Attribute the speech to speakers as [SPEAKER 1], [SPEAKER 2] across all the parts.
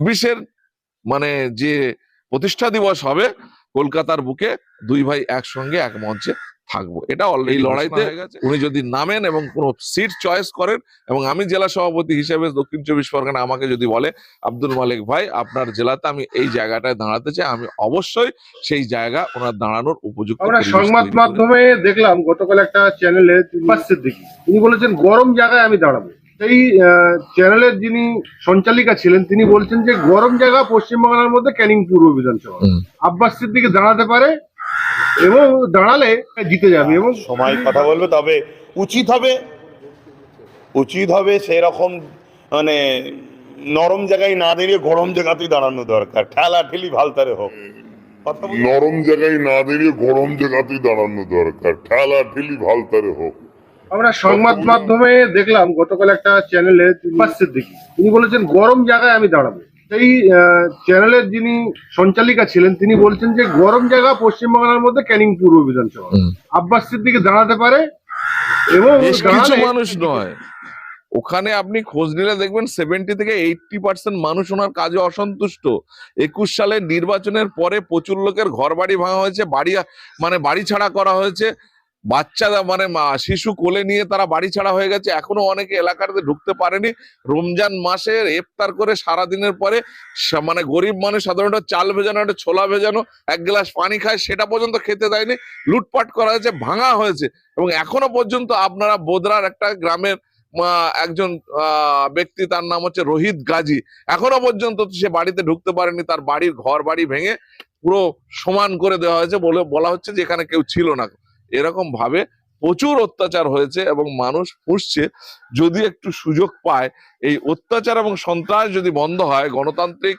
[SPEAKER 1] ছাব্বিশের মানে যে প্রতিষ্ঠা দিবস হবে কলকাতার বুকে দুই ভাই একসঙ্গে এক মঞ্চে থাকব। এটা অলরেডি লড়াইতে উনি যদি নামেন এবং কোনো সিট চয়েস করেন এবং আমি জেলা সভাপতি হিসেবে দক্ষিণ চব্বিশ পরগনা আমাকে যদি বলে আব্দুল মালিক ভাই আপনার জেলাতে আমি এই জায়গাটায় দাঁড়াতে চাই আমি অবশ্যই সেই জায়গা ওনার দাঁড়ানোর উপযুক্ত
[SPEAKER 2] আমরা সংবাদ মাধ্যমে দেখলাম গতকাল একটা চ্যানেলে তিনি বলেছেন গরম জায়গায় আমি দাঁড়াবো। সেই চ্যানেলের যিনি সঞ্চালিকা ছিলেন তিনি বলছেন যে গরম জায়গা পশ্চিমবাংলার মধ্যে ক্যানিং পূর্ব বিধানসভা। আব্বাস সিদ্দিকী দাঁড়াতে পারে এবং দাঁড়ালে জিতে যাবে এবং
[SPEAKER 3] সময় কথা বলবে তবে উচিত হবে উচিত হবে সেই রকম মানে নরম জায়গায় না দাঁড়িয়ে গরম জায়গাতেই দাঁড়ানো দরকার। ঠেলা ঠেলি ভালতারে হোক।
[SPEAKER 4] নরম জায়গায় না দাঁড়িয়ে গরম জায়গাতেই দাঁড়ানো দরকার। ঠেলা ঠেলি ভালতারে হোক।
[SPEAKER 2] আমরা সংবাদ মাধ্যমে দেখলাম গতকাল একটা চ্যানেলে সিদ্দিকী তিনি বলেছেন গরম জায়গায় আমি দাঁড়াবো। সেই চ্যানেলের যিনি সঞ্চালিকা ছিলেন তিনি বলছেন যে গরম জায়গা পশ্চিমবাংলার মধ্যে ক্যানিং পূর্ব বিধানসভা। আব্বাস সিদ্দিকী দাঁড়াতে পারে এবং
[SPEAKER 1] কিছু মানুষ নয়। ওখানে আপনি খোঁজ নিলে দেখবেন সেভেন্টি থেকে এইটটি পার্সেন্ট মানুষ ওনার কাজে অসন্তুষ্ট। একুশ সালের নির্বাচনের পরে প্রচুর লোকের ঘর বাড়ি ভাঙা হয়েছে বাড়ি মানে বাড়ি ছাড়া করা হয়েছে। বাচ্চা মানে শিশু কোলে নিয়ে তারা বাড়ি ছাড়া হয়ে গেছে। এখনও অনেকে এলাকাতে ঢুকতে পারেনি। রমজান মাসে ইফতার করে সারা দিনের পরে মানে গরিব মানুষ সাধারণত চাল ভেজানো, একটা ছোলা ভেজানো, এক গ্লাস পানি খায়, সেটা পর্যন্ত খেতে দেয়নি। লুটপাট করা হয়েছে, ভাঙা হয়েছে। এবং এখনও পর্যন্ত আপনারা বোদরার একটা গ্রামের একজন ব্যক্তি, তার নাম হচ্ছে রোহিত গাজী। এখনও পর্যন্ত সে বাড়িতে ঢুকতে পারেনি। তার বাড়ির ঘর বাড়ি ভেঙে পুরো সমান করে দেওয়া হয়েছে বলে, বলা হচ্ছে যে এখানে কেউ ছিল না। এরকম ভাবে প্রচুর অত্যাচার হয়েছে এবং মানুষ পুষছে। যদি একটু সুযোগ পায়, এই অত্যাচার এবং সন্ত্রাস যদি বন্ধ হয়, গণতান্ত্রিক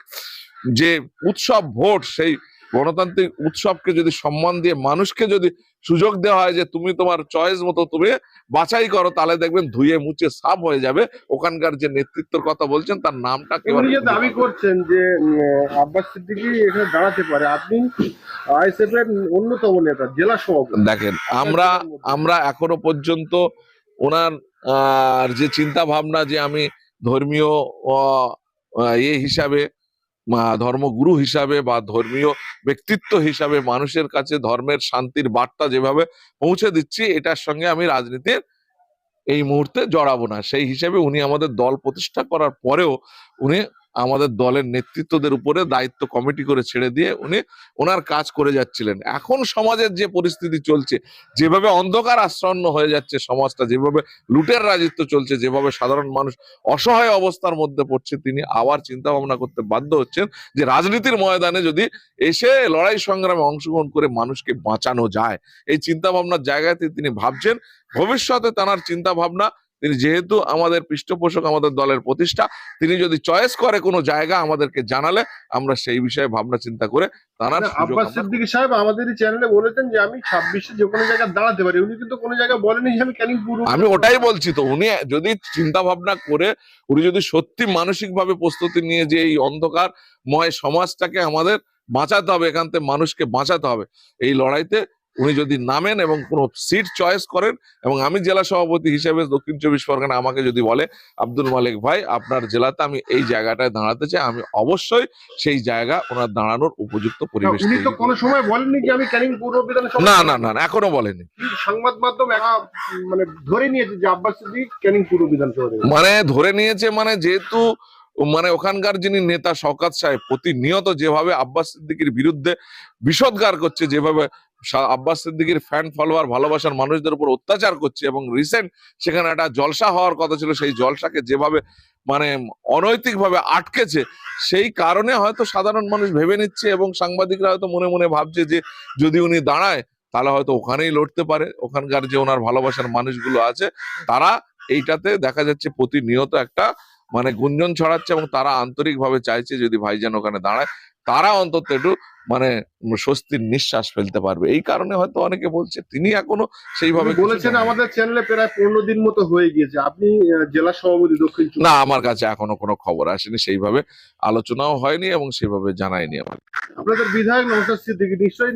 [SPEAKER 1] যে উৎসব ভোট, সেই গণতান্ত্রিক উৎসবকে যদি সম্মান দিয়ে মানুষকে যদি সুযোগ দেওয়া হয় যে তুমি তোমার চয়েস মতো তুমি বাছাই করো তাহলে দেখবেন ধুয়ে মুছে সাফ হয়ে যাবে। ওখানকার যে নেতৃত্বের কথা বলছেন তার নামটা আর
[SPEAKER 2] যে দাবি করছেন যে আব্বাস সিদ্দিকী এখানে দাঁড়াতে পারে আপনি আইএসএফ এর অন্যতম নেতা জেলা সভাপতি।
[SPEAKER 1] দেখেন আমরা আমরা এখনও পর্যন্ত ওনার আহ, যে চিন্তা ভাবনা যে আমি ধর্মীয় ইয়ে হিসাবে ধর্মগুরু হিসাবে বা ধর্মীয় ব্যক্তিত্ব হিসাবে মানুষের কাছে ধর্মের শান্তির বার্তা যেভাবে পৌঁছে দিচ্ছি, এটার সঙ্গে আমি রাজনীতির এই মুহূর্তে জড়াবো না। সেই হিসেবে উনি আমাদের দল প্রতিষ্ঠা করার পরেও উনি আমাদের দলের নেতৃত্বদের উপরে দায়িত্ব কমিটি করে ছেড়ে দিয়ে উনি ওনার কাজ করে যাচ্ছিলেন। এখন সমাজের যে পরিস্থিতি চলছে, যেভাবে অন্ধকার আচ্ছন্ন হয়ে যাচ্ছে সমাজটা, যেভাবে লুটের রাজত্ব চলছে, যেভাবে সাধারণ মানুষ অসহায় অবস্থার মধ্যে পড়ছে, তিনি আবার চিন্তা ভাবনা করতে বাধ্য হচ্ছেন যে রাজনীতির ময়দানে যদি এসে লড়াই সংগ্রামে অংশগ্রহণ করে মানুষকে বাঁচানো যায়। এই চিন্তা ভাবনার জায়গাতে তিনি ভাবছেন, ভবিষ্যতে তার চিন্তা ভাবনা তিনি যেহেতু আমাদের পৃষ্ঠপোষক আমাদের দলের প্রতিষ্ঠা তিনি যদি চয়েস করে কোনো জায়গা আমাদেরকে জানালে আমরা সেই বিষয়ে ভাবনা চিন্তা করে তার
[SPEAKER 2] আব্বাস সিদ্দিকী সাহেব আমাদের চ্যানেলে বলেছেন যে আমি ছাব্বিশে যে কোনো জায়গায় দাঁড়াতে পারি। উনি কিন্তু কোনো জায়গায় বলেনি যে আমি ক্যানিং পূর্ব
[SPEAKER 1] আমি ওটাই বলছি তো উনি যদি চিন্তা ভাবনা করে উনি যদি সত্যি মানসিক ভাবে প্রস্তুতি নিয়ে যে এই অন্ধকারময় সমাজটাকে আমাদের বাঁচাতে হবে এখান থেকে মানুষকে বাঁচাতে হবে এই লড়াইতে উনি যদি নামেন এবং কোনো সিট চয়েস করেন এবং আমি জেলা সভাপতি হিসেবে দক্ষিণ চব্বিশ পরগনা আমাকে যদি বলে আব্দুল মালিক ভাই আপনার জেলাতে আমি এই জায়গাটায় দাঁড়াতে চাই আমি অবশ্যই সেই জায়গা ওনার দাঁড়ানোর উপযুক্ত পরিবেশ
[SPEAKER 2] উনি তো কোনো সময় বলেননি যে আমি ক্যানিং পূর্ব বিধানসভা
[SPEAKER 1] না না না এখনও বলেনি
[SPEAKER 2] সংবাদ মাধ্যম মানে ধরে নিয়েছে যে আব্বাস সিদ্দিকী ক্যানিং পূর্ব বিধানসভা
[SPEAKER 1] মানে ধরে নিয়েছে মানে যেহেতু মানে ওখানকার যিনি নেতা শওকাত সাহেব প্রতিনিয়ত যেভাবে আব্বাস সিদ্দিকির বিরুদ্ধে বিষোদ্গার করছে যেভাবে আব্বাস সিদ্দিকির ফ্যান ফলোয়ার ভালোবাসার মানুষদের উপর অত্যাচার করছে এবং রিসেন্ট সেখানে একটা জলসা হওয়ার কথা ছিল, সেই জলসাকে যেভাবে মানে অনৈতিক ভাবে আটকেছে, সেই কারণে হয়তো সাধারণ মানুষ ভেবে নিচ্ছে এবং সাংবাদিকরা হয়তো মনে মনে ভাবছে যে যদি উনি দাঁড়ায়, তাহলে হয়তো ওখানেই লড়তে পারে, ওখানকার যে ওনার ভালোবাসার মানুষগুলো আছে, তারা এইটাতে দেখা যাচ্ছে প্রতিনিয়ত একটা মানে গুঞ্জন ছড়াচ্ছে এবং তারা আন্তরিকভাবে চাইছে যদি ভাইজান ওখানে দাঁড়ায়, তারা অন্তত একটু মানে স্বস্তির নিঃশ্বাস ফেলতে পারবে। এই কারণে হয়তো অনেকে বলছে তিনি এখনও সেইভাবে
[SPEAKER 2] বলেছেন আমাদের চ্যানেলে প্রায় পনেরো দিন মতো হয়ে গিয়েছে। আপনি জেলা সভাপতি দক্ষিণ
[SPEAKER 1] না আমার কাছে এখনও কোনো খবর আসেনি। সেইভাবে আলোচনাও হয়নি এবং সেইভাবে জানায়নি আমার
[SPEAKER 2] আপনাদের বিধায়ক নৌসাদ সিদ্দিকী নিশ্চয়ই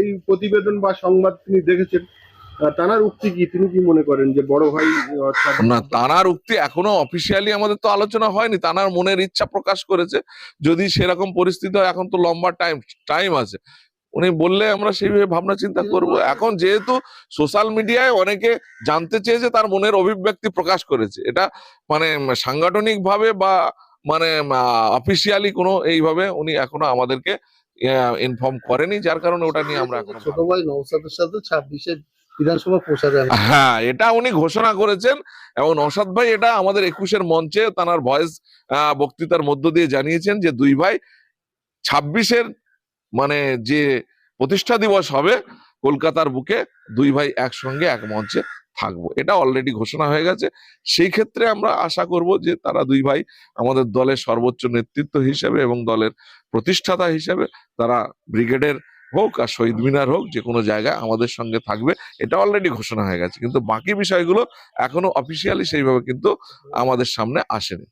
[SPEAKER 2] এই প্রতিবেদন বা সংবাদ তিনি দেখেছেন। তানার উক্তি কি? তিনি কি মনে করেন যে বড় ভাই
[SPEAKER 1] না তানার উক্তি এখনও অফিসিয়ালি আমাদের তো আলোচনা হয়নি। তানার মনের ইচ্ছা প্রকাশ করেছে। যদি সেরকম পরিস্থিতি হয় এখন তো লম্বা টাইম টাইম আছে। উনি বললে আমরা সেইভাবে ভাবনা চিন্তা করব। এখন যেহেতু সোশ্যাল মিডিয়ায় অনেকে জানতে চেয়েছে তার মনের অভিব্যক্তি প্রকাশ করেছে। এটা মানে সাংগঠনিক ভাবে বা মানে অফিসিয়ালি কোনো এইভাবে উনি এখনও আমাদেরকে ইনফর্ম করেনি। যার কারণে ওটা নিয়ে আমরা এখন
[SPEAKER 5] ছোট ভাই নৌসাদের সাথে ছাব্বিশে বিধানসভা আমি
[SPEAKER 1] হ্যাঁ এটা উনি ঘোষণা করেছেন এবং নসাদ ভাই এটা আমাদের একুশের মঞ্চে তার ভয়েস বক্তৃতার মধ্য দিয়ে জানিয়েছেন যে দুই ভাই ছাব্বিশের মানে যে প্রতিষ্ঠা দিবস হবে কলকাতার বুকে, দুই ভাই একসঙ্গে এক মঞ্চে থাকব। এটা অলরেডি ঘোষণা হয়ে গেছে। সেই ক্ষেত্রে আমরা আশা করব যে তারা দুই ভাই আমাদের দলের সর্বোচ্চ নেতৃত্ব হিসেবে এবং দলের প্রতিষ্ঠাতা হিসেবে তারা ব্রিগেডের হোক আর শহীদ মিনার হোক যে কোনো জায়গায় আমাদের সঙ্গে থাকবে এটা অলরেডি ঘোষণা হয়ে গেছে। কিন্তু বাকি বিষয়গুলো এখনও অফিসিয়ালি সেইভাবে কিন্তু আমাদের সামনে আসেনি।